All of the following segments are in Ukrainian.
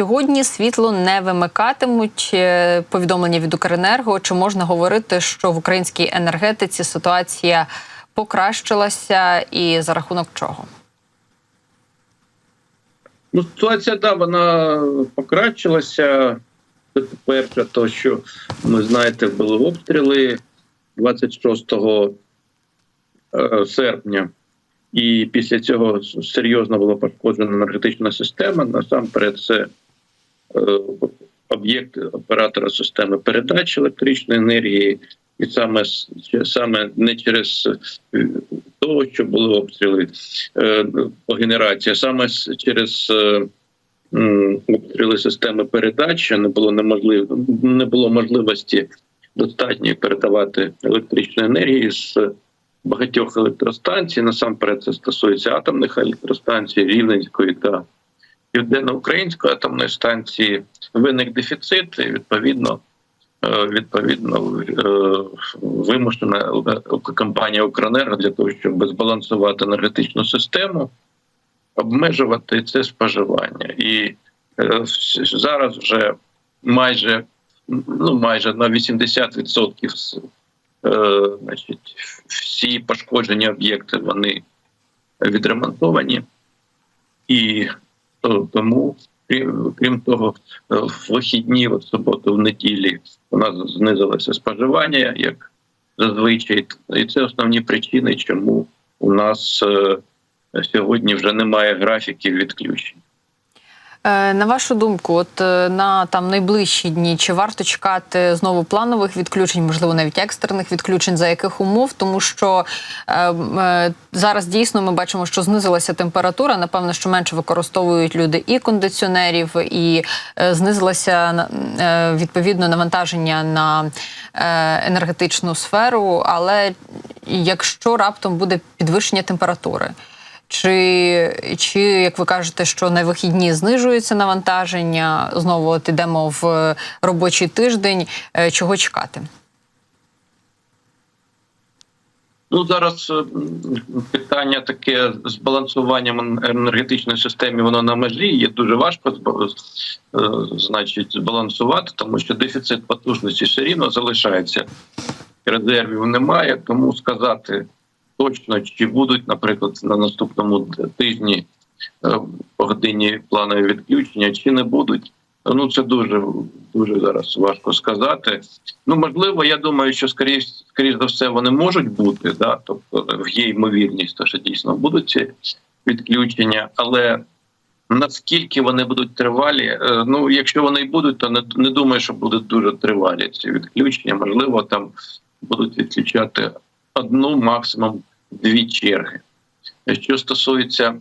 сьогодні світло не вимикатимуть. Е, Повідомлення від Укренерго. Чи можна говорити, що в українській енергетиці ситуація покращилася, і за рахунок чого? Ну, ситуація, да, вона покращилася. Це перше, то що ми знаєте, були обстріли 26 е, серпня, і після цього серйозно була пошкоджена енергетична система. Насамперед, це е, об'єкт оператора системи передачі електричної енергії, і саме саме не через е, того, що були обстріли е, по генерації, а саме через обстріли системи передачі не було неможливо, не було можливості достатньо передавати електричну енергію з багатьох електростанцій. Насамперед це стосується атомних електростанцій Рівненської та Південно-Української атомної станції. Виник дефіцит, і відповідно. е, Відповідно, е, вимушена компанія Укренерго для того, щоб збалансувати енергетичну систему, обмежувати це споживання. І е, зараз вже майже ну майже на 80% е, значить, всі пошкоджені об'єкти вони відремонтовані, і тому, крім- крім того, е, в вихідні, в суботу, в неділі, у нас знизилося споживання, як зазвичай, і це основні причини, чому у нас е, сьогодні вже немає графіків відключень. Е, На вашу думку, от е, на там найближчі дні, чи варто чекати знову планових відключень, можливо, навіть екстрених відключень, за яких умов? Тому що е, е, зараз дійсно ми бачимо, що знизилася температура. Напевно, що менше використовують люди і кондиціонерів, і е, знизилося е, відповідно навантаження на е, енергетичну сферу. Але якщо раптом буде підвищення температури. Чи, чи як ви кажете, що на вихідні знижується навантаження? Знову от ідемо в робочий тиждень. Е, Чого чекати? Ну зараз е, питання таке з балансуванням енергетичної системи, воно на межі. Є дуже важко е, значить, збалансувати, тому що дефіцит потужності все рівно залишається. Резервів немає, тому сказати точно, чи будуть, наприклад, на наступному тижні е, годині планові відключення, чи не будуть. Ну це дуже дуже зараз важко сказати. Ну можливо, я думаю, що скоріш, скоріш за все вони можуть бути, да, тобто є ймовірність, то, що дійсно будуть ці відключення, але наскільки вони будуть тривалі? е, Ну, якщо вони й будуть, то не, не думаю, що будуть дуже тривалі ці відключення. Можливо, там будуть відключати одну, максимум дві черги. Що стосується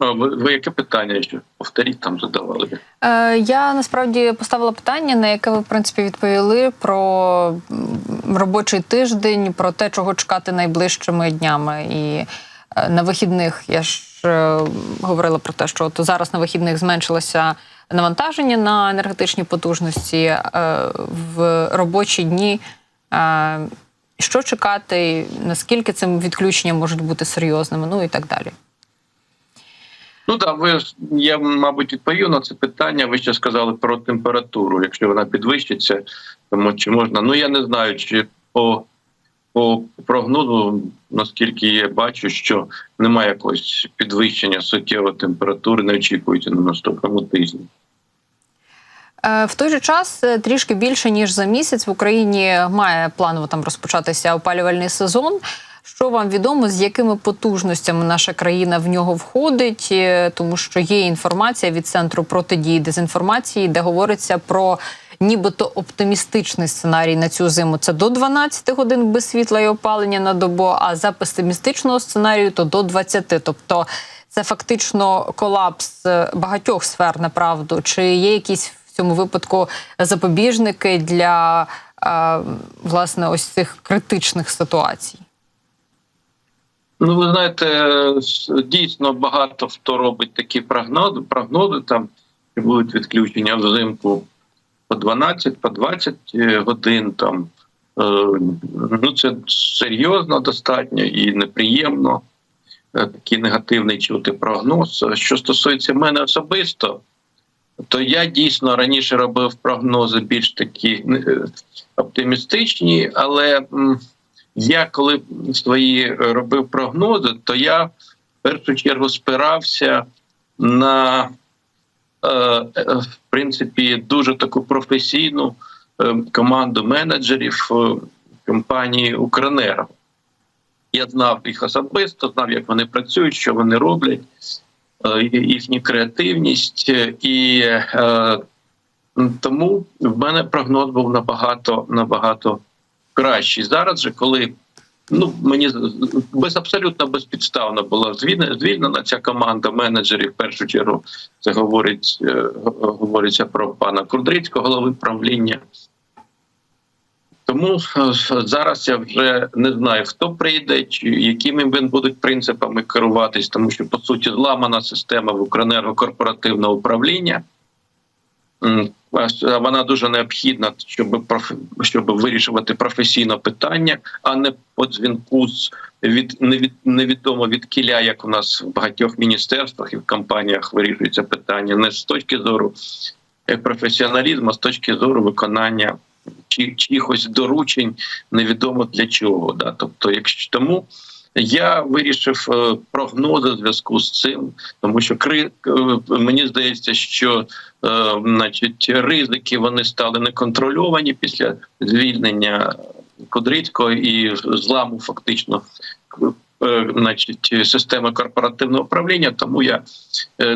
ви, ви яке питання ще повторіть там задавали? Е, я насправді поставила питання, на яке ви в принципі відповіли про робочий тиждень, про те, чого чекати найближчими днями. І е, на вихідних я ж е, говорила про те, що от зараз на вихідних зменшилося навантаження на енергетичні потужності е, в робочі дні. Е, що чекати, наскільки цим відключення можуть бути серйозними, ну і так далі. Ну так, ви я мабуть відповів на це питання. Ви ще сказали про температуру. Якщо вона підвищиться, тому чи можна? Ну я не знаю, чи по, по прогнозу, наскільки я бачу, що немає якогось підвищення суттєвої температури, не очікується на наступному тижні. Е, В той же час е, трішки більше ніж за місяць в Україні має планово там розпочатися опалювальний сезон. Що вам відомо, з якими потужностями наша країна в нього входить? Е, Тому що є інформація від центру протидії дезінформації, де говориться про нібито оптимістичний сценарій на цю зиму. Це до 12 годин без світла і опалення на добу. А за песимістичного сценарію то до 20. Тобто це фактично колапс багатьох сфер, направду. Чи є якісь в цьому випадку запобіжники для е, власне ось цих критичних ситуацій? Ну, ви знаєте, дійсно багато хто робить такі прогнози, прогнози там що будуть відключення взимку по 12, по 20 е, годин. Там Е, ну це серйозно достатньо і неприємно. такий негативний чути прогноз. Що стосується мене особисто, то я дійсно раніше робив прогнози більш такі е, оптимістичні, але я коли свої робив прогнози, то я в першу чергу спирався на е, е, в принципі дуже таку професійну е, команду менеджерів е, компанії Укренерго. Я знав їх особисто, знав, як вони працюють, що вони роблять, е, їхню креативність. е, І е, тому в мене прогноз був набагато набагато кращий. Зараз же, коли ну мені без абсолютно безпідставно була звільнена, ця команда менеджерів. В першу чергу це говорить е, говориться про пана Курдрицького, голови правління. Тому е, зараз я вже не знаю, хто прийде, чи якими будуть принципами керуватись, тому що по суті зламана система в Укренерго корпоративного управління. Вона дуже необхідна, щоб щоб вирішувати професійно питання, а не по дзвінку з від невід... невідомо від кіля, як у нас в багатьох міністерствах і в компаніях вирішується питання, не з точки зору е, професіоналізму, а з точки зору виконання чи чиїхось доручень, невідомо для чого. Да? Тобто, якщо тому я вирішив е, прогнози в зв'язку з цим, тому що кри е, мені здається, що е, значить ризики вони стали неконтрольовані після звільнення Кудрицького і зламу фактично. е, Значить, системи корпоративного управління, тому я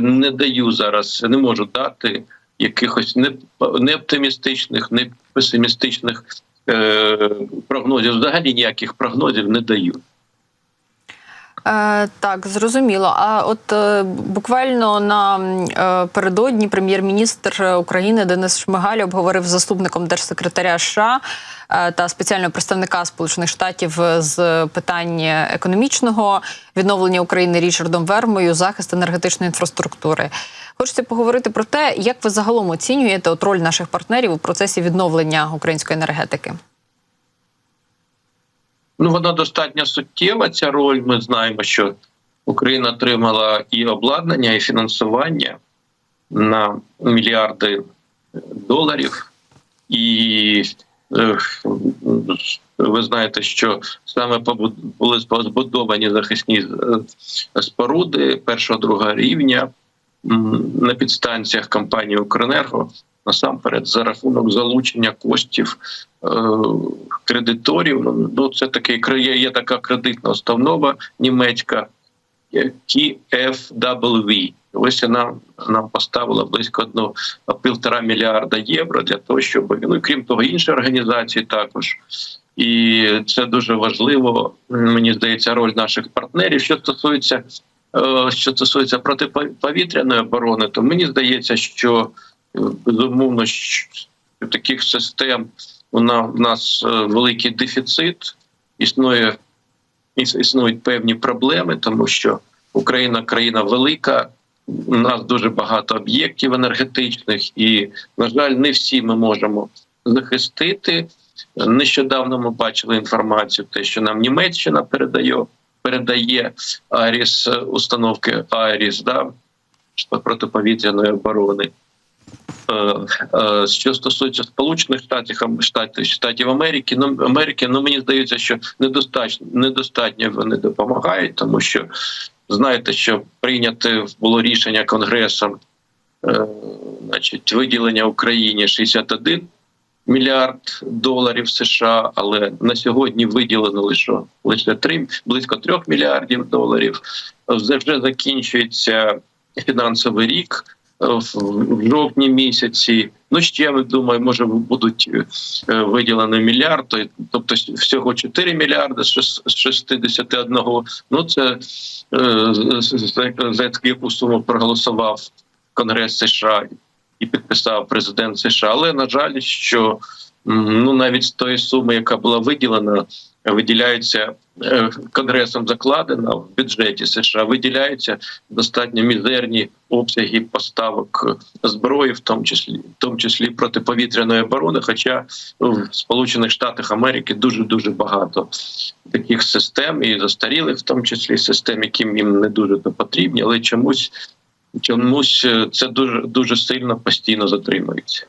не даю зараз, не можу дати якихось не, не оптимістичних, не песимістичних е, прогнозів. Взагалі ніяких прогнозів не даю. Е, так, зрозуміло. А от е, буквально на е, прем'єр-міністр України Денис Шмигаль обговорив з заступником держсекретаря США е, та спеціального представника Сполучених Штатів з питань економічного відновлення України Річардом Вермою захист енергетичної інфраструктури. Хочеться поговорити про те, як ви загалом оцінюєте от роль наших партнерів у процесі відновлення української енергетики. Ну, вона достатньо суттєва. Ця роль. Ми знаємо, що Україна отримала і обладнання, і фінансування на мільярди доларів. І е, ви знаєте, що саме були збудовані захисні е, споруди першого другого рівня на підстанціях компанії Укренерго. Насамперед, за рахунок залучення коштів е, кредиторів. Ну, це такий є, є така кредитна установа німецька е, KfW. Ось вона нам поставила близько одного півтора мільярда євро для того, щоб ну і крім того, інші організації також. І це дуже важливо. Мені здається, роль наших партнерів. Що стосується е, що стосується протиповітряної оборони, то мені здається, що е, безумовно таких систем у на- нас е, великий дефіцит, існує іс- існують певні проблеми, тому що Україна країна велика. У нас дуже багато об'єктів енергетичних, і на жаль, не всі ми можемо захистити. Нещодавно ми бачили інформацію, те, що нам Німеччина передає передає Аріс е, установки Аріс, да, протиповітряної оборони. Е, е, Що стосується Сполучених Штатів Штатів, Штатів Америки, ну Америки, ну мені здається, що недостатньо недостатньо вони допомагають, тому що знаєте, що прийняте було рішення Конгресом, значить, виділення Україні 61 мільярд доларів США, але на сьогодні виділено лише лише 3, близько 3 мільярдів доларів. Вже закінчується фінансовий рік е, в жовтні місяці. Ну ще я думаю, може будуть е, виділені мільярд, тобто всього 4 мільярди з шес- з 61. Ну це е, за яку суму проголосував Конгрес США підписав президент США. Але на жаль, що ну навіть з тої суми, яка була виділена, виділяються е, Конгресом закладена в бюджеті США, виділяються достатньо мізерні обсяги поставок зброї, в тому числі в тому числі протиповітряної оборони. Хоча в Сполучених Штатах Америки дуже дуже багато таких систем і застарілих, в тому числі систем, яким їм не дуже то потрібні, але чомусь чомусь це дуже дуже сильно постійно затримується.